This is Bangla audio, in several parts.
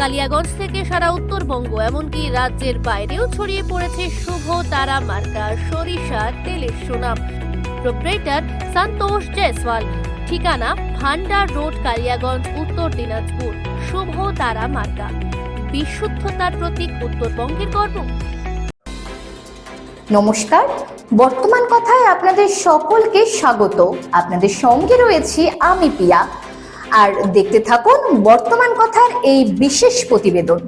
কালিয়াগঞ্জ থেকে সারা উত্তরবঙ্গ, এমনকি রাজ্যের বাইরেও ছড়িয়ে পড়েছে শুভ তারা মার্কা, সরিষা, তেলের সুনাম। প্রোপ্রেটার সন্তোষ জয়সওয়াল, ঠিকানা ভান্ডার রোড, কালিয়াগঞ্জ, উত্তর দিনাজপুর, শুভ তারা মার্কা। বিশুদ্ধতার প্রতীক উত্তরবঙ্গের গর্ব। নমস্কার, বর্তমান কথায় আপনাদের সকলকে স্বাগত। আপনাদের সঙ্গে রয়েছি আমি পিয়া। আর দেখতে থাকুন বর্তমান কথার এই বিশেষ প্রতিবেদন।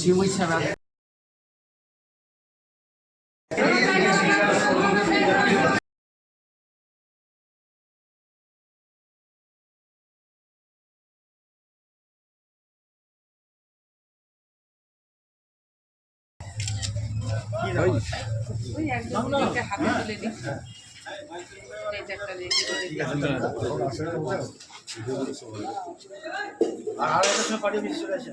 শিবই ছাড়া ওই একদম হাতে তুলে দিচ্ছি আর আর একটা পাঠিয়ে বিশ্ব আছে।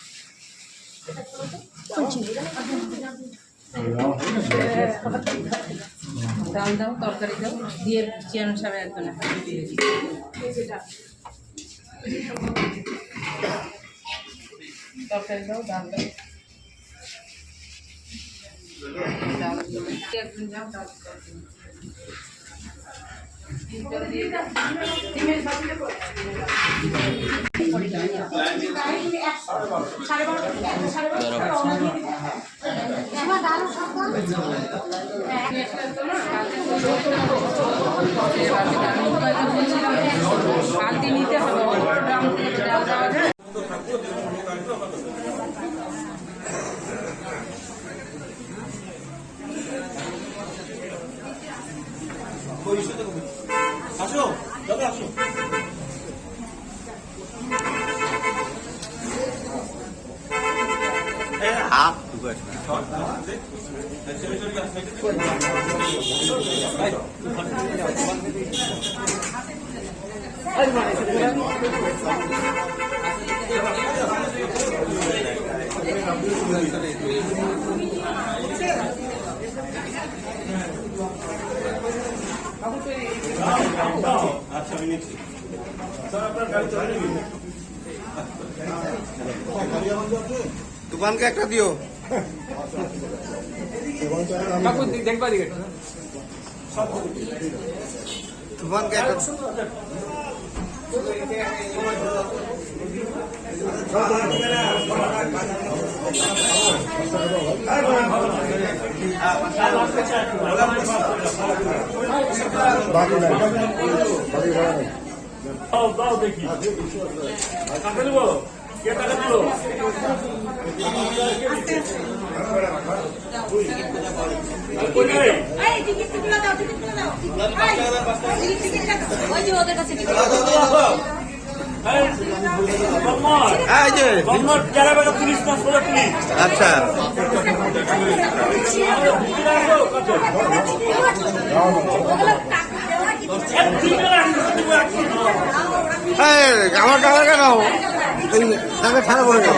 ডাল দাও, তরকারি দাও, দিয়ে চেয়ারম্যান সাহেব একজন তরকারি দাও, ডাল দাও। একজন যাও, ডাল বালতি নিতে হবে। দোকানকে একটা দিও কাকু দেখবা দিকে দোকানকে একটা দাও দাও দেখি কাকে কে টাকা দিল আচ্ছা আমার টাকা কেন তাকে ছাড়া বলে যাও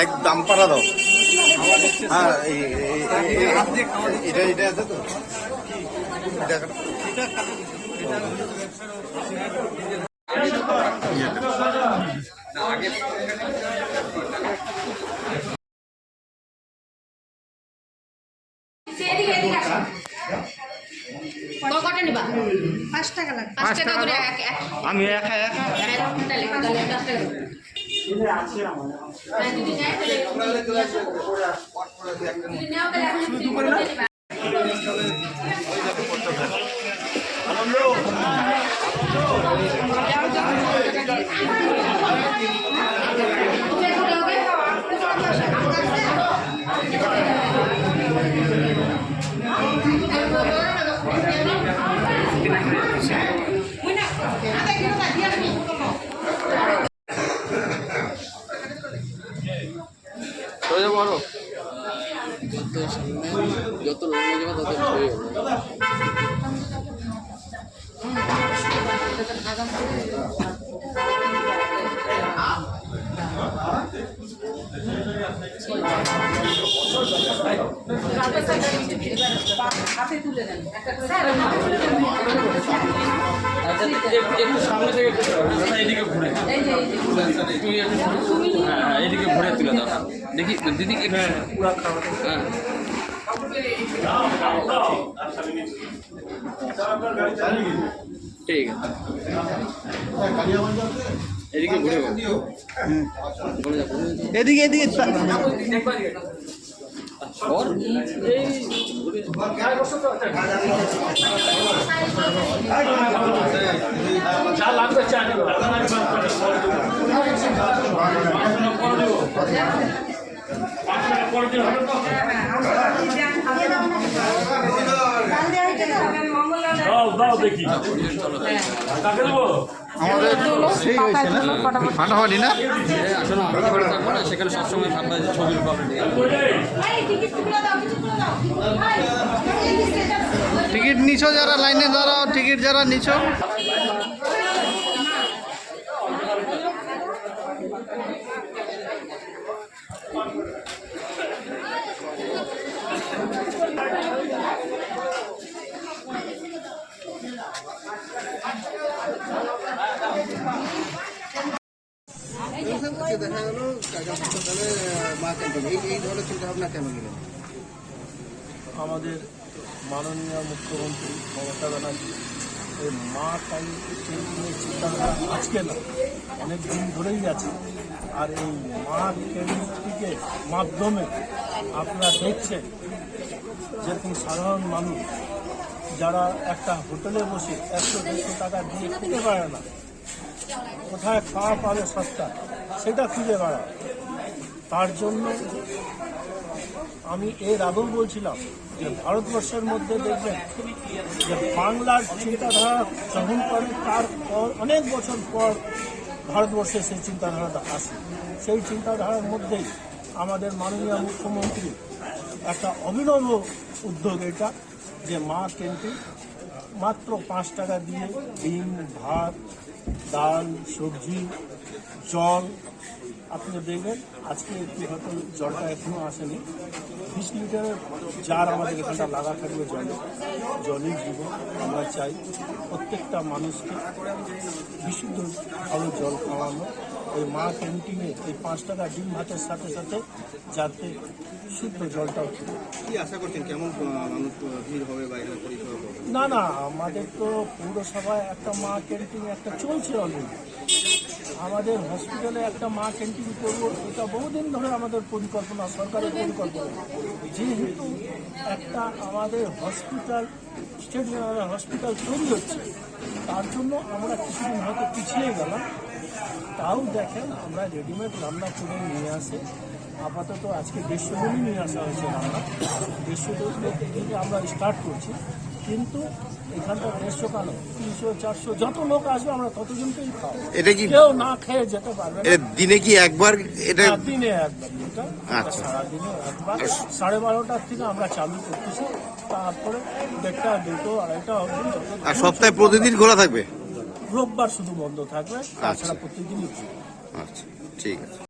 এক দাম পাড়া দাও হ্যাঁ এই- এই- এই- এই- এটা এটা আছে তো এটা- কটা নিবা পাঁচ টাকা লাগবে পাঁচ টাকা করে এক এক আমি একা একা তাহলে একটু সামনে থেকে এদিকে ঘুরে হ্যাঁ হ্যাঁ এদিকে ঘুরে তুলে দাও দেখি দিদি হ্যাঁ ঠিক আছে এদিকে ঘুরে। এদিকে এদিকে দাও দেখি। কাকে দেবো? ফাটাফাটি না এ, না আমি যেখানে না সেখানে সবসময় ভাববা ছবির টিকিট নিছো যারা লাইনে দাঁড়াও টিকিট যারা নিছো দেখা গেল হাসপাতালে আমাদের মাননীয় মুখ্যমন্ত্রী মমতা ব্যানার্জি, এই মা ক্যান্টিনের চিন্তাধারা আজকে না, অনেক দিন ধরেই আছে। আর এই মা ক্যান্টিনটিকে মাধ্যমে আপনারা দেখছেন যে যেরকম সাধারণ মানুষ যারা একটা হোটেলে বসে একশো দেড়শো টাকা দিয়ে খেতে পারে না, কোথায় খাওয়া পাবে সস্তা, সেটা খুঁজে বেড়ায়। তার জন্য আমি এর আগেও বলছিলাম যে ভারতবর্ষের মধ্যে দেখবেন যে বাংলার চিন্তাধারা গ্রহণ করে, তার পর অনেক বছর পর ভারতবর্ষে সেই চিন্তাধারাটা আসে। সেই চিন্তাধারার মধ্যেই আমাদের মাননীয় মুখ্যমন্ত্রী একটা অভিনব উদ্যোগ এটা, যে মা ক্যান্টিন মাত্র পাঁচ টাকা দিয়ে ডিম, ভাত, ডাল, সবজি, জল আপনি দেখবেন আজকে একটু হয়তো জলটা এখনও আসেনি। বিশ লিটারের জার আমাদের এখানটা লাগা থাকবে জলে। জলই জীবন আমরা চাই প্রত্যেকটা মানুষকে বিশুদ্ধ ভালো জল খাওয়ানো। ওই মা ক্যান্টিনে এই পাঁচ টাকা ডিম ভাতের সাথে সাথে যাতে শুদ্ধ জলটাও খেতে কি আশা করছেন? কেমন মানুষ ভিড় হবে বা না না আমাদের তো পৌরসভায় একটা মা ক্যান্টিন একটা চলছে অলরেডি আমাদের হসপিটালে একটা মা ক্যান্টিন করব এটা বহুদিন ধরে আমাদের পরিকল্পনা, সরকারের পরিকল্পনা। যেহেতু একটা আমাদের হসপিটাল স্টেট জেনারেল হসপিটাল তৈরি হচ্ছে, তার জন্য আমরা কিছুদিন হয়তো পিছিয়ে গেলাম। তাও দেখেন, আমরা রেডিমেড রান্না করে নিয়ে আসে। আপাতত আজকে দেড়শো জনই নিয়ে আসা হয়েছে রান্না। দেড়শো জন থেকে আমরা স্টার্ট করছি। কিন্তু এখানকার দেড়শো কেন তিনশো চারশো যত লোক আসবে আমরা ততজনকেই খাওয়াবো। এটা কি কেউ না খেয়ে যেতে পারবে না। দিনে কি একবার এটা হ্যাঁ, দিনে একবার এটা আচ্ছা। সারাদিনে একবার। সাড়ে বারোটার থেকে আমরা চালু করতেছি তারপরে দেড়টা দুটো আড়াইটা অবধি যত- আর সপ্তাহে প্রতিদিন খোলা থাকবে? রোববার শুধু বন্ধ থাকবে তাছাড়া প্রত্যেকদিনই খোলা। আচ্ছা ঠিক আছে।